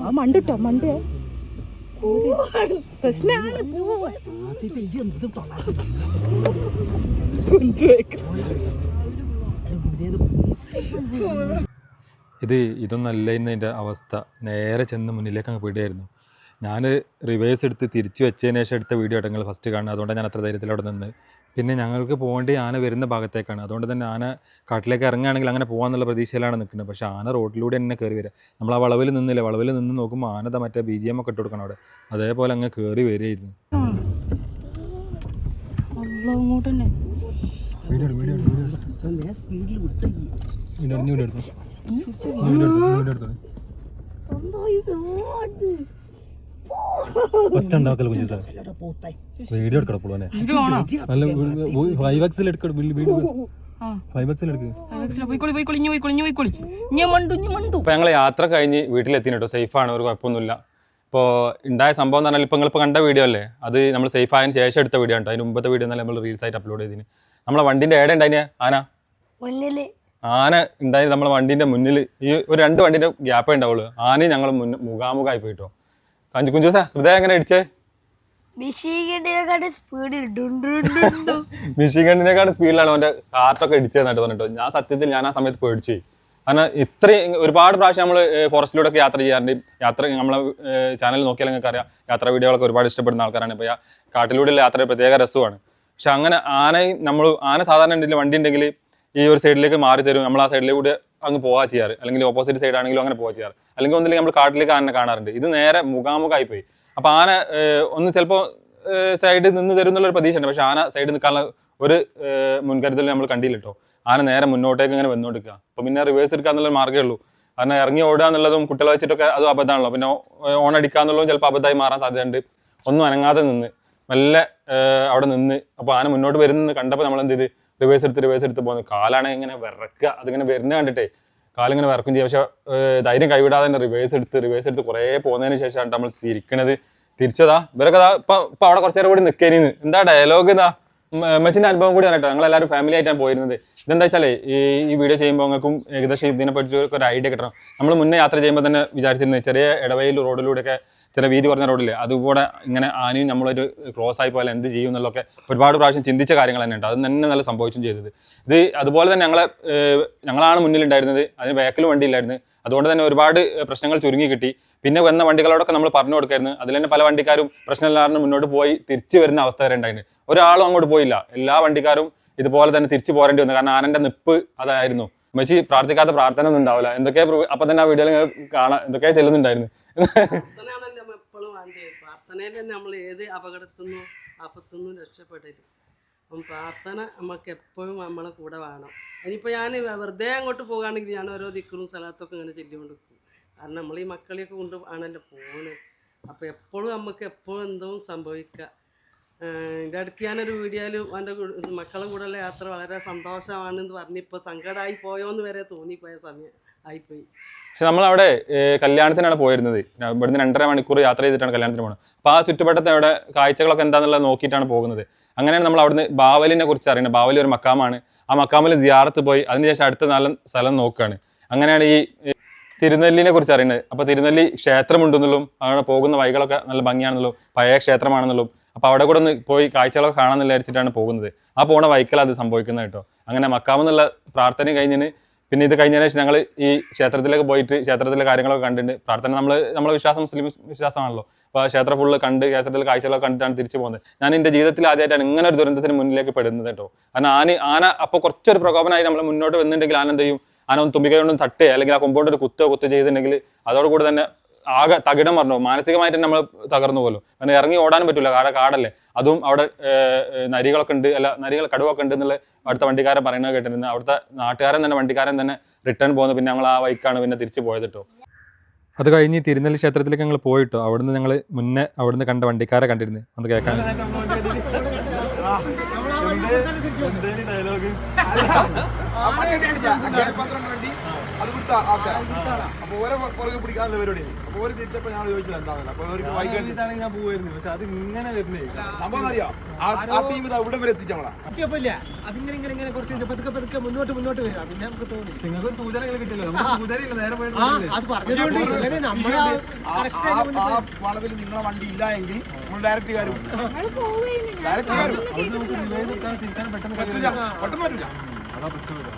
ആ മണ്ടിട്ടോ മണ്ട്. ഇത് ഇതൊന്നല്ല ഇന്നതിന്റെ അവസ്ഥ. നേരെ ചെന്ന് മുന്നിലേക്ക് അങ്ങ് വിടുകയായിരുന്നു ഞാൻ റിവേഴ്സ് എടുത്ത് തിരിച്ചു വെച്ചതിന് ശേഷം എടുത്ത വീഡിയോ നിങ്ങൾ ഫസ്റ്റ് കാണുന്നത്. അതുകൊണ്ട് ഞാൻ അത്ര ധൈര്യത്തിൽ അവിടെ നിന്ന്. പിന്നെ ഞങ്ങൾക്ക് പോകേണ്ടി ആന വരുന്ന ഭാഗത്തേക്കാണ്. അതുകൊണ്ട് തന്നെ ആന കാട്ടിലേക്ക് ഇറങ്ങുകയാണെങ്കിൽ അങ്ങനെ പോകാമെന്നുള്ള പ്രതീക്ഷയിലാണ് നിൽക്കുന്നത്. പക്ഷേ ആന റോഡിലൂടെ തന്നെ കയറി വരിക. നമ്മൾ ആ വളവിൽ നിന്നില്ല? വളവിൽ നിന്ന് നോക്കുമ്പോൾ ആനത മറ്റേ ബി ജി എം ഒക്കെ ഇട്ട് കൊടുക്കണം അവിടെ. അതേപോലെ അങ്ങ് കയറി വരികയായിരുന്നു. സ്പീഡിൽ ഒറ്റ ഉണ്ടാക്കല കുഞ്ഞു സാർ വീഡിയോ എടുക്കണം പോളെ നല്ല ഫൈവ് എക്സിൽ എടുക്കണം ഇപ്പോൾ ഞങ്ങൾ യാത്ര കഴിഞ്ഞ് വീട്ടിലെത്തിന് കേട്ടോ. സേഫാണ് ഒരു കുഴപ്പമൊന്നുമില്ല. ഇപ്പോൾ ഉണ്ടായ സംഭവം എന്ന് പറഞ്ഞാൽ ഇപ്പോൾ നിങ്ങളിപ്പോൾ കണ്ട വീഡിയോ അല്ലേ? അത് നമ്മൾ സേഫ് ആയതിനു ശേഷം എടുത്ത വീഡിയോ ഉണ്ട് അതിന് മുമ്പത്തെ വീഡിയോ നമ്മൾ റീൽസ് ആയിട്ട് അപ്ലോഡ് ചെയ്തിന് നമ്മളെ വണ്ടിന്റെ ഏടെ ഉണ്ടായിന് ആന? മുന്നിൽ. ആന ഉണ്ടായി നമ്മളെ വണ്ടിന്റെ മുന്നിൽ ഈ ഒരു രണ്ട് വണ്ടിന്റെ ഗ്യാപ്പേ ഉണ്ടാവുള്ളൂ ആനയും ഞങ്ങൾ മുന്ന മുഖാമുഖമായി പോയിട്ടോ. കഞ്ചു കുഞ്ചു ഹൃദയം എങ്ങനെ അടിച്ചേ മിഷിഗണ്ണിനെക്കാളും സ്പീഡിലാണ് അവന്റെ ഹാർട്ടൊക്കെ ഇടിച്ചതെന്നായിട്ട് പറഞ്ഞിട്ട്. ഞാൻ സത്യത്തിൽ ഞാൻ ആ സമയത്ത് പേടിച്ചു കാരണം ഇത്രയും ഒരുപാട് പ്രാവശ്യം നമ്മൾ ഫോറസ്റ്റിലൂടെ ഒക്കെ യാത്ര ചെയ്യാറുണ്ട്. യാത്ര നമ്മളെ ചാനൽ നോക്കിയാൽ നിങ്ങൾക്ക് അറിയാം. യാത്രാ വീഡിയോകളൊക്കെ ഒരുപാട് ഇഷ്ടപ്പെടുന്ന ആൾക്കാരാണ്. ഇപ്പോൾ കാട്ടിലൂടെയുള്ള യാത്ര പ്രത്യേക രസമാണ്. പക്ഷെ അങ്ങനെ ആനയും നമ്മൾ ആന സാധാരണ ഉണ്ടെങ്കിൽ വണ്ടി ഉണ്ടെങ്കിൽ ഈ ഒരു സൈഡിലേക്ക് മാറി തരും നമ്മൾ ആ സൈഡിലൂടെ അങ്ങ് പോവാ ചെയ്യാറ്. അല്ലെങ്കിൽ ഓപ്പോസിറ്റ് സൈഡ് ആണെങ്കിലും അങ്ങനെ പോവാ ചെയ്യാറ്. അല്ലെങ്കിൽ ഒന്നില്ലെങ്കിൽ നമ്മൾ കാട്ടിലേക്ക് ആന കാണാറുണ്ട്. ഇത് നേരെ മുഖാമുഖമായി പോയി. അപ്പോൾ ആന ഒന്ന് ചിലപ്പോൾ സൈഡിൽ നിന്ന് തരും എന്നുള്ളൊരു പ്രതീക്ഷയുണ്ട്. പക്ഷെ ആന സൈഡിൽ നിൽക്കാനുള്ള ഒരു മുൻകരുതൽ നമ്മൾ കണ്ടില്ല കേട്ടോ. ആന നേരെ മുന്നോട്ടേക്ക് ഇങ്ങനെ വന്നുകൊടുക്കുക അപ്പോൾ പിന്നെ റിവേഴ്സ് എടുക്കുക എന്നുള്ള മാർഗമേ ഉള്ളൂ. കാരണം ഇറങ്ങി ഓടുക എന്നുള്ളതും കുട്ടികളെ വെച്ചിട്ടൊക്കെ അതും അബദ്ധമാണല്ലോ. പിന്നെ ഓൺ അടിക്കുക എന്നുള്ളതും ചിലപ്പോൾ അബദ്ധമായി മാറാൻ സാധ്യതയുണ്ട്. ഒന്നും അനങ്ങാതെ നിന്ന് മെല്ലെ അവിടെ നിന്ന് അപ്പോൾ ആന മുന്നോട്ട് വരുന്നെന്ന് കണ്ടപ്പോൾ നമ്മൾ എന്ത് ചെയ്ത്? റിവേഴ്സ് എടുത്ത് റിവേഴ്സ് എടുത്ത് പോകുന്നത് കാലാണ് ഇങ്ങനെ വിറക്കുക. അതിങ്ങനെ വരുന്ന കണ്ടിട്ടേ കാലിങ്ങനെ വിറക്കും ചെയ്യും. പക്ഷേ ധൈര്യം കൈവിടാതെ തന്നെ റിവേഴ്സ് എടുത്ത് റിവേഴ്സ് എടുത്ത് കുറേ പോകുന്നതിന് ശേഷമാണ് നമ്മൾ തിരിക്കണത് തിരിച്ചതാ ഇവരൊക്കെ ഇപ്പം ഇപ്പം അവിടെ കുറച്ച് നേരം കൂടി നിൽക്കേനിന്ന് എന്താ ഡയലോഗ് ഇതാ? മെച്ചിന്റെ അനുഭവം കൂടി കേട്ടോ ഞങ്ങൾ എല്ലാവരും ഫാമിലി ആയിട്ടാണ് പോയിരുന്നത്. ഇതെന്താ വെച്ചാൽ ഈ ഈ വീഡിയോ ചെയ്യുമ്പോൾ നിങ്ങൾക്കും ഏകദേശം ഇതിനെ പറ്റി ഒരു ഐഡിയ കിട്ടണം. നമ്മൾ മുന്നേ യാത്ര ചെയ്യുമ്പോൾ തന്നെ വിചാരിച്ചിരുന്നത് ചെറിയ ഇടവയിൽ റോഡിലൂടെയൊക്കെ ചില വീതി കുറഞ്ഞ റോഡില്ലേ അതുകൂടെ ഇങ്ങനെ ആനയും നമ്മളൊരു ക്രോസ് ആയി പോയാൽ എന്ത് ചെയ്യും എന്നുള്ളതൊക്കെ ഒരുപാട് പ്രാവശ്യം ചിന്തിച്ച കാര്യങ്ങൾ തന്നെ ഉണ്ട് അത് തന്നെ നല്ല സംഭവിച്ചും ചെയ്തത്. ഇത് അതുപോലെ തന്നെ ഞങ്ങളെ ഞങ്ങളാണ് മുന്നിലുണ്ടായിരുന്നത്. അതിന് ബാക്കിൽ വണ്ടി ഇല്ലായിരുന്നു അതുകൊണ്ട് തന്നെ ഒരുപാട് പ്രശ്നങ്ങൾ ചുരുങ്ങി കിട്ടി. പിന്നെ വന്ന വണ്ടികളോടൊക്കെ നമ്മൾ പറഞ്ഞു കൊടുക്കായിരുന്നു. അതിൽ തന്നെ പല വണ്ടിക്കാരും പ്രശ്നമില്ലാതെ മുന്നോട്ട് പോയി തിരിച്ചു വരുന്ന അവസ്ഥ വരെ ഉണ്ടായിരുന്നു ഒരാളും അങ്ങോട്ട് പോയില്ല. എല്ലാ വണ്ടിക്കാരും ഇതുപോലെ തന്നെ തിരിച്ചു പോരേണ്ടി വന്നു. കാരണം ആനന്റെ നിപ്പ് അതായിരുന്നു. മെച്ചി പ്രാർത്ഥിക്കാത്ത പ്രാർത്ഥന ഒന്നും ഉണ്ടാവില്ല എന്തൊക്കെ അപ്പൊ തന്നെ ആ വീഡിയോയിൽ കാണാൻ എന്തൊക്കെ ചെല്ലുന്നുണ്ടായിരുന്നു പ്രാർത്ഥനയാണല്ലോ നമ്മൾ എപ്പോഴും വേണ്ടത് പ്രാർത്ഥനയിൽ നമ്മൾ ഏത് അപകടത്തിൽ നിന്നും ആപത്തുനിന്നും രക്ഷപ്പെടരുത്. അപ്പം പ്രാർത്ഥന നമുക്ക് എപ്പോഴും നമ്മളെ കൂടെ വേണം. ഇനിയിപ്പോൾ ഞാൻ വെറുതെ അങ്ങോട്ട് പോകുകയാണെങ്കിൽ ഞാൻ ഓരോ ദിക്കറും സ്ഥലത്തൊക്കെ ഇങ്ങനെ ചെല്ലിക്കൊണ്ട് നിൽക്കും കാരണം നമ്മൾ ഈ മക്കളെയൊക്കെ കൊണ്ട് ആണല്ലോ പോണ് അപ്പോൾ എപ്പോഴും നമുക്ക് എപ്പോഴും എന്തോ സംഭവിക്കുക എന്റെ അടുത്ത് ഞാനൊരു വീഡിയോയിൽ എന്റെ മക്കളെ കൂടെയുള്ള യാത്ര വളരെ സന്തോഷമാണെന്ന് പറഞ്ഞിപ്പോൾ സങ്കടമായി പോയോന്ന് വരെ തോന്നിപ്പോയ സമയം. പക്ഷെ നമ്മളവിടെ അവിടെ കല്യാണത്തിനാണ് പോയിരുന്നത്. ഇവിടുന്ന് രണ്ടര മണിക്കൂർ യാത്ര ചെയ്തിട്ടാണ് കല്യാണത്തിന് പോകുന്നത് അപ്പോൾ ആ ചുറ്റുവട്ടത്തെ അവിടെ കാഴ്ചകളൊക്കെ എന്താണെന്നുള്ളത് നോക്കിയിട്ടാണ് പോകുന്നത്. അങ്ങനെയാണ് നമ്മൾ അവിടുന്ന് ബാവലിനെ കുറിച്ച് അറിയുന്നത്. ബാവലി ഒരു മക്കാമാണ്. ആ മക്കാമിൽ സിയാറത്ത് പോയി അതിനുശേഷം അടുത്ത നല്ല സ്ഥലം നോക്കുകയാണ് അങ്ങനെയാണ് ഈ തിരുനെല്ലിനെ കുറിച്ച് അറിയുന്നത്. അപ്പോൾ തിരുനെല്ലി ക്ഷേത്രമുണ്ടെന്നുള്ളൂ അവിടെ പോകുന്ന വഴികളൊക്കെ നല്ല ഭംഗിയാണെന്നുള്ളൂ പഴയ ക്ഷേത്രമാണെന്നുള്ളൂ അപ്പോൾ അവിടെ കൂടെ ഒന്ന് പോയി കാഴ്ചകളൊക്കെ കാണാമെന്ന് വിചാരിച്ചിട്ടാണ് പോകുന്നത്. ആ പോണ വൈക്കൽ അത് സംഭവിക്കുന്നത് കേട്ടോ. അങ്ങനെ മക്കാമെന്നുള്ള പ്രാർത്ഥന കഴിഞ്ഞിന് പിന്നെ ഇത് കഴിഞ്ഞതിന് ശേഷം ഞങ്ങൾ ഈ ക്ഷേത്രത്തിലേക്ക് പോയിട്ട് ക്ഷേത്രത്തിലെ കാര്യങ്ങളൊക്കെ കണ്ടിട്ടുണ്ട് പ്രാർത്ഥന നമ്മൾ നമ്മളെ വിശ്വാസം മുസ്ലിം വിശ്വാസമാണല്ലോ. അപ്പോൾ ക്ഷേത്രം ഫുള്ള് കണ്ട് ക്ഷേത്രത്തിലെ കാഴ്ചകളൊക്കെ കണ്ടിട്ടാണ് തിരിച്ചു പോകുന്നത്. ഞാൻ എന്റെ ജീവിതത്തിൽ ആദ്യമായിട്ടാണ് ഇങ്ങനെ ഒരു ദുരന്തത്തിന് മുന്നിലേക്ക് പെടുന്നത് കേട്ടോ. കാരണം ആന ആന അപ്പോൾ കുറച്ചൊരു പ്രകോപനമായി നമ്മൾ മുന്നോട്ട് വന്നിട്ടുണ്ടെങ്കിൽ ആന എന്ത് ചെയ്യും? ആന ഒന്ന് തുമ്പിക്കൈകൊണ്ടും തട്ടേ അല്ലെങ്കിൽ ആ കൊമ്പോണ്ട് ഒരു കുത്തോ കുത്തോ ചെയ്തിട്ടുണ്ടെങ്കിൽ അതോടുകൂടി തന്നെ ആകെ തകിടം പറഞ്ഞു മാനസികമായിട്ട് നമ്മൾ തകർന്നു പോലും കാരണം ഇറങ്ങി ഓടാനും പറ്റില്ല കാട കാടല്ലേ അതും അവിടെ നരികളൊക്കെ ഉണ്ട് അല്ല നരികൾ കടുവൊക്കെ ഉണ്ട് എന്നുള്ള അടുത്ത വണ്ടിക്കാരൻ പറയുന്നത് കേട്ടിരുന്നു അവിടുത്തെ നാട്ടുകാരൻ തന്നെ വണ്ടിക്കാരൻ തന്നെ റിട്ടേൺ പോകുന്നു പിന്നെ ഞങ്ങൾ ആ വൈക്കാണ് പിന്നെ തിരിച്ചു പോയത് കേട്ടോ അത് കഴിഞ്ഞ് തിരുനെല്ലി ക്ഷേത്രത്തിലേക്ക് ഞങ്ങൾ പോയിട്ടോ അവിടുന്ന് ഞങ്ങൾ മുന്നേ അവിടുന്ന് കണ്ട വണ്ടിക്കാരെ കണ്ടിരുന്നു അത് കേൾക്കാൻ അത് വിട്ട ആൾക്കാർ അപ്പൊ ഓരോ പുറകെ പിടിക്കാനുള്ള പരിപാടി. അപ്പൊ ഓര് തിരിച്ചപ്പോ ഞാൻ ചോദിച്ചത് എന്താണെന്ന്. അപ്പൊ അവർക്ക് വൈകി ഞാൻ പോവായിരുന്നു പക്ഷെ അത് ഇങ്ങനെ വരുന്നേ സംഭവം അറിയാം ആ- ടീം ഇത് അവിടെ വരെ എത്തിച്ച നമ്മളാ പറ്റിയപ്പോയില്ല അതിങ്ങനെ ഇങ്ങനെ ഇങ്ങനെ കുറച്ച് പതുക്കെ പതുക്കെ മുന്നോട്ട് മുന്നോട്ട് വരിക. പിന്നെ നമുക്ക് തോന്നി. നിങ്ങൾക്ക് സൂചനകൾ കിട്ടില്ല നമുക്ക് സൂചനയില്ല. നേരെ പോയിട്ട് ആ അത് പറഞ്ഞതുകൊണ്ട് ഇങ്ങനെ നമ്മളെ ആ- കറക്റ്റ് ആ- ആ വളവിൽ നിങ്ങളെ വണ്ടി ഇല്ല എങ്കിൽ നമ്മൾ ഡയറക്റ്റ് കാര്യം ഡയറക്റ്റ് കാര്യം പെട്ടെന്ന് പറ്റില്ല പെട്ടെന്ന് പറ്റില്ല അതാ പ്രശ്നം വരിക.